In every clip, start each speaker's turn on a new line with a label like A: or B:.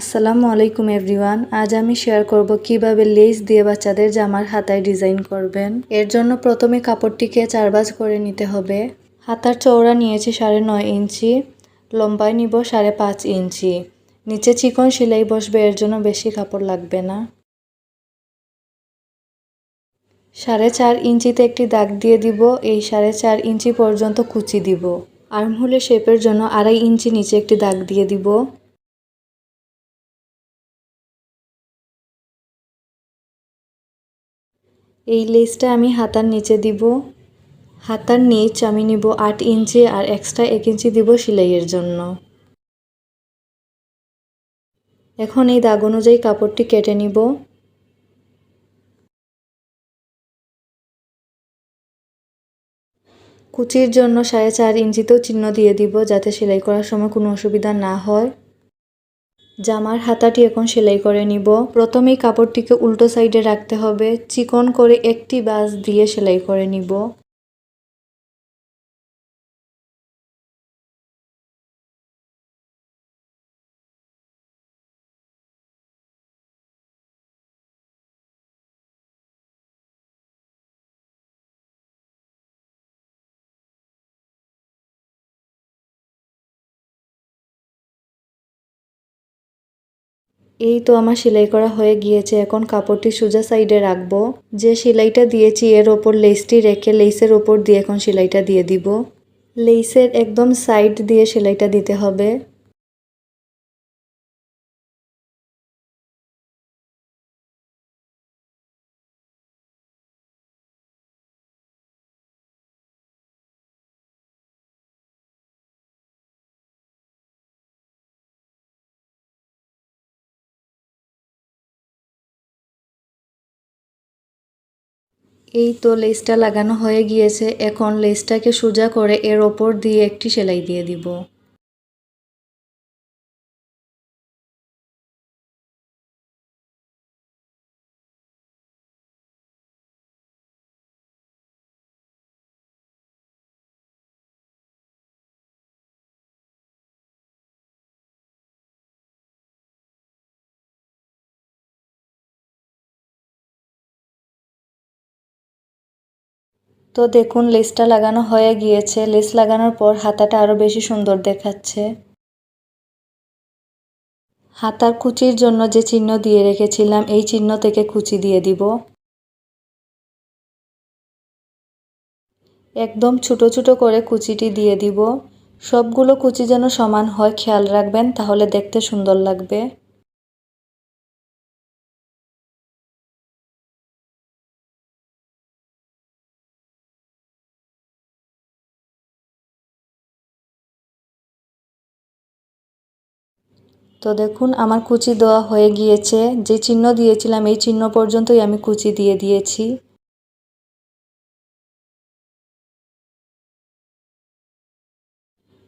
A: আসসালামু আলাইকুম এভরিওয়ান। আজ আমি শেয়ার করব কীভাবে লেস দিয়ে বাচ্চাদের জামার হাতায় ডিজাইন করবেন। এর জন্য প্রথমে কাপড়টিকে চারবাজ করে নিতে হবে। হাতার চওড়া নিয়েছি সাড়ে নয় ইঞ্চি, লম্বায় নিব সাড়ে পাঁচ ইঞ্চি। নিচে চিকন সেলাই বসবে, এর জন্য বেশি কাপড় লাগবে না। সাড়ে চার ইঞ্চিতে একটি দাগ দিয়ে দিব, এই সাড়ে চার ইঞ্চি পর্যন্ত কুচি দিব। আর্মহোলের শেপের জন্য আড়াই ইঞ্চি নিচে একটি দাগ দিয়ে দিব। এই লেসটা আমি হাতার নিচে দিব। হাতার নিচ আমি নিব আট ইঞ্চি আর এক্সট্রা এক ইঞ্চি দিব সেলাইয়ের জন্য। এখন এই দাগ অনুযায়ী কাপড়টি কেটে নিব। কুচির জন্য সাড়ে চার ইঞ্চিতেও চিহ্ন দিয়ে দিব যাতে সেলাই করার সময় কোনো অসুবিধা না হয়। জামার হাতাটি এখন সেলাই করে নিব। প্রথমেই কাপড়টিকে উল্টো সাইডে রাখতে হবে। চিকন করে একটি বাস দিয়ে সেলাই করে নিব। এই তো আমার সেলাই করা হয়ে গিয়েছে, এখন কাপড়টি সোজা সাইডে রাখব। যে সেলাইটা দিয়েছি, এর ওপর লেসটি রেখে লেসের ওপর দিয়ে এখন সেলাইটা দিয়ে দিব। লেসের একদম সাইড দিয়ে সেলাইটা দিতে হবে। এই তো লেসটা লাগানো হয়ে গিয়েছে, এখন লেসটাকে সোজা করে এর ওপর দিয়ে একটি সেলাই দিয়ে দিব। তো দেখুন, লেসটা লাগানো হয়ে গিয়েছে। লেস লাগানোর পর হাতাটা আরও বেশি সুন্দর দেখাচ্ছে। হাতার কুচির জন্য যে চিহ্ন দিয়ে রেখেছিলাম, এই চিহ্ন থেকে কুচি দিয়ে দিব। একদম ছোট ছোট করে কুচিটি দিয়ে দিব। সবগুলো কুচি যেন সমান হয়, খেয়াল রাখবেন, তাহলে দেখতে সুন্দর লাগবে। তো দেখুন, আমার কুচি দেওয়া হয়ে গিয়েছে। যে চিহ্ন দিয়েছিলাম, এই চিহ্ন পর্যন্তই আমি কুচি দিয়ে দিয়েছি।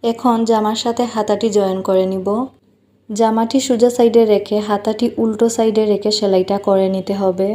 A: এখন জামার সাথে হাতাটি জয়েন করে নিব। জামাটি সোজা সাইডে রেখে হাতাটি উল্টো সাইডে রেখে সেলাইটা করে নিতে হবে।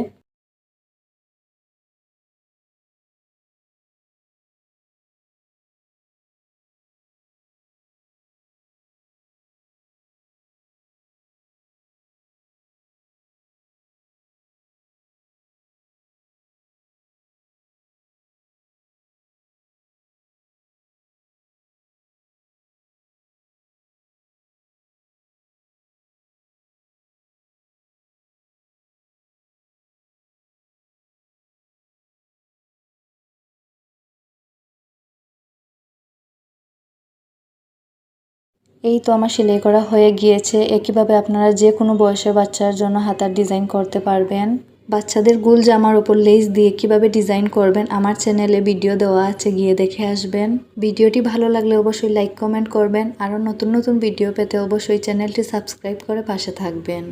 A: এই তো আমার সেলাই করা হয়ে গিয়েছে। একইভাবে আপনারা যে কোনো বয়সের বাচ্চার জন্য হাতার ডিজাইন করতে পারবেন। বাচ্চাদের গুল জামার ওপর লেস দিয়ে কীভাবে ডিজাইন করবেন আমার চ্যানেলে ভিডিও দেওয়া আছে, গিয়ে দেখে আসবেন। ভিডিওটি ভালো লাগলে অবশ্যই লাইক, কমেন্ট করবেন। আরও নতুন নতুন ভিডিও পেতে অবশ্যই চ্যানেলটি সাবস্ক্রাইব করে পাশে থাকবেন।